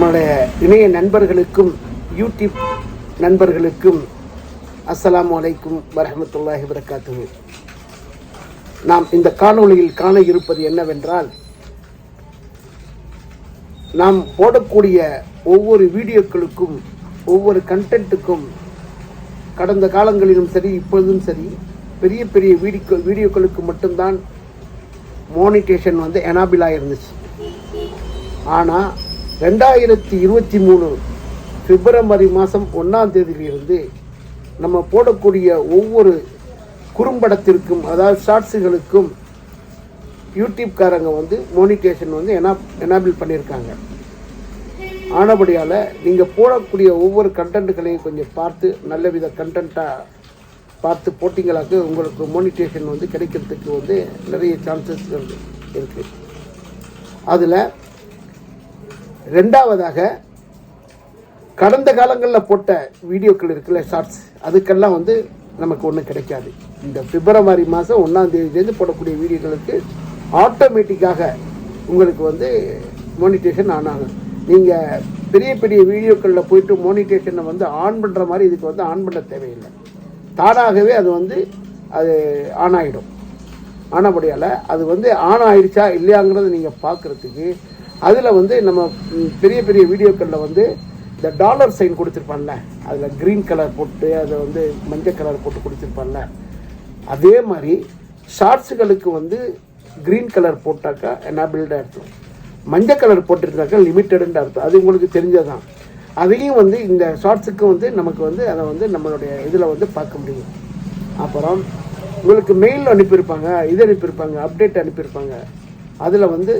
நம்மளுடைய இணைய நண்பர்களுக்கும் யூடியூப் நண்பர்களுக்கும் அஸ்ஸலாமு அலைக்கும் வரமத்துல்லாஹி வரகாத்து நாம் இந்த காணொளியில் காண இருப்பது என்னவென்றால் நாம் போடக்கூடிய ஒவ்வொரு வீடியோக்களுக்கும் ஒவ்வொரு கண்டென்ட்டுக்கும் கடந்த காலங்களிலும் சரி இப்பொழுதும் சரி பெரிய பெரிய வீடியோ வீடியோக்களுக்கு மட்டும்தான் மோனிட்டேஷன் வந்து எனாபிளாக இருந்துச்சு ஆனால் ரெண்டாயிரத்தி இருபத்தி மூணு பிப்ரவரி மாதம் ஒன்றாம் தேதியிலிருந்து நம்ம போடக்கூடிய ஒவ்வொரு குறும்படத்திற்கும் அதாவது ஷார்ட்ஸுகளுக்கும் யூடியூப்காரங்க வந்து மோனிட்டேஷன் வந்து எனா எனாபிள் பண்ணியிருக்காங்க. ஆனபடியால் நீங்கள் போடக்கூடிய ஒவ்வொரு கண்டென்ட்டுகளையும் கொஞ்சம் பார்த்து நல்ல வித கண்டென்ட்டாக பார்த்து போட்டிங்களாக்கு உங்களுக்கு மோனிட்டேஷன் வந்து கிடைக்கிறதுக்கு வந்து நிறைய சான்சஸ் இருக்குது அதில் ரெண்டாவதாக கடந்த காலங்களில் போட்ட வீடியோக்கள் இருக்குல்ல ஷார்ட்ஸ் அதுக்கெல்லாம் வந்து நமக்கு ஒன்றும் கிடைக்காது. இந்த பிப்ரவரி மாதம் ஒன்றாம் தேதியிலேருந்து போடக்கூடிய வீடியோக்களுக்கு ஆட்டோமேட்டிக்காக உங்களுக்கு வந்து மோனிட்டேஷன் ஆன் ஆகும். நீங்கள் பெரிய பெரிய வீடியோக்களில் போயிட்டு மோனிட்டேஷனை வந்து ஆன் பண்ணுற மாதிரி இதுக்கு வந்து ஆன் பண்ண தேவையில்லை. தானாகவே அது வந்து அது ஆன் ஆகிடும் ஆனபடியால் அது வந்து ஆன் ஆகிடுச்சா இல்லையாங்கிறத நீங்கள் பார்க்குறதுக்கு அதில் வந்து நம்ம பெரிய பெரிய வீடியோக்களில் வந்து இந்த டாலர் சைன் கொடுத்துருப்பான்ல. அதில் க்ரீன் கலர் போட்டு அதை வந்து மஞ்சள் கலர் போட்டு கொடுத்துருப்பான்ல. அதே மாதிரி ஷார்ட்ஸுகளுக்கு வந்து க்ரீன் கலர் போட்டாக்கா எனாபிள்டாக அர்த்தம் மஞ்சள் கலர் போட்டிருந்தாக்கா லிமிட்டடுன்ற அர்த்தம். அது உங்களுக்கு தெரிஞ்சதான் அதையும் வந்து இந்த ஷார்ட்ஸுக்கு வந்து நமக்கு வந்து அதை வந்து நம்மளுடைய இதில் வந்து பார்க்க முடியும். அப்புறம் உங்களுக்கு மெயில் அனுப்பியிருப்பாங்க இது அனுப்பியிருப்பாங்க அப்டேட் அனுப்பியிருப்பாங்க. அதில் வந்து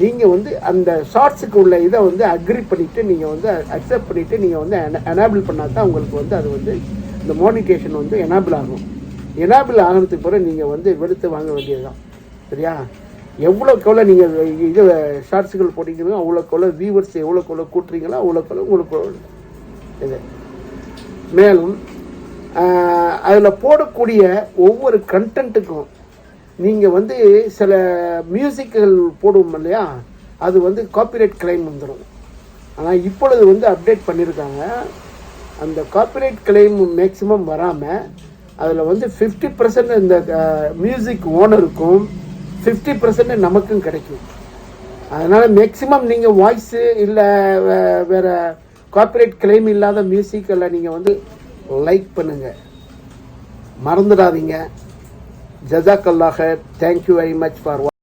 நீங்கள் வந்து அந்த ஷார்ட்ஸுக்கு உள்ள இதை வந்து அக்ரி பண்ணிவிட்டு நீங்கள் வந்து அக்செப்ட் பண்ணிவிட்டு நீங்கள் வந்து எனேபிள் பண்ணால் தான் உங்களுக்கு வந்து அது வந்து இந்த மோனிட்டேஷன் வந்து எனேபிள் ஆகும். எனேபிள் ஆகிறதுக்கு பிறகு நீங்கள் வந்து வெளுத்து வாங்க வேண்டியதுதான். சரியா? எவ்வளோக்கு எவ்வளோ நீங்கள் இது ஷார்ட்ஸுகள் போட்டிங்களோ அவ்வளோக்கு எவ்வளோ வியூவர்ஸ் எவ்வளோக்கு எவ்வளோ கூட்டுறீங்களோ அவ்வளோக்கு எவ்வளோ உங்களுக்கு இது. மேலும் அதில் போடக்கூடிய ஒவ்வொரு கண்டென்ட்டுக்கும் நீங்கள் வந்து சில மியூசிக்குகள் போடுவோம் இல்லையா? அது வந்து காப்பிரைட் கிளைம் வந்துடும் ஆனால் இப்பொழுது வந்து அப்டேட் பண்ணியிருக்காங்க அந்த காப்பிரைட் கிளைம் மேக்ஸிமம் வராமல் அதில் வந்து ஃபிஃப்டி பர்சன்ட் இந்த மியூசிக் ஓனருக்கும் ஃபிஃப்டி பர்சன்ட் நமக்கும் கிடைக்கும். அதனால் மேக்ஸிமம் நீங்கள் வாய்ஸு இல்லை வேறு காப்பிரைட் கிளைம் இல்லாத மியூசிக் நீங்கள் வந்து லைக் பண்ணுங்கள் மறந்துடாதீங்க. Jazakallah khair. Thank you very much for watching.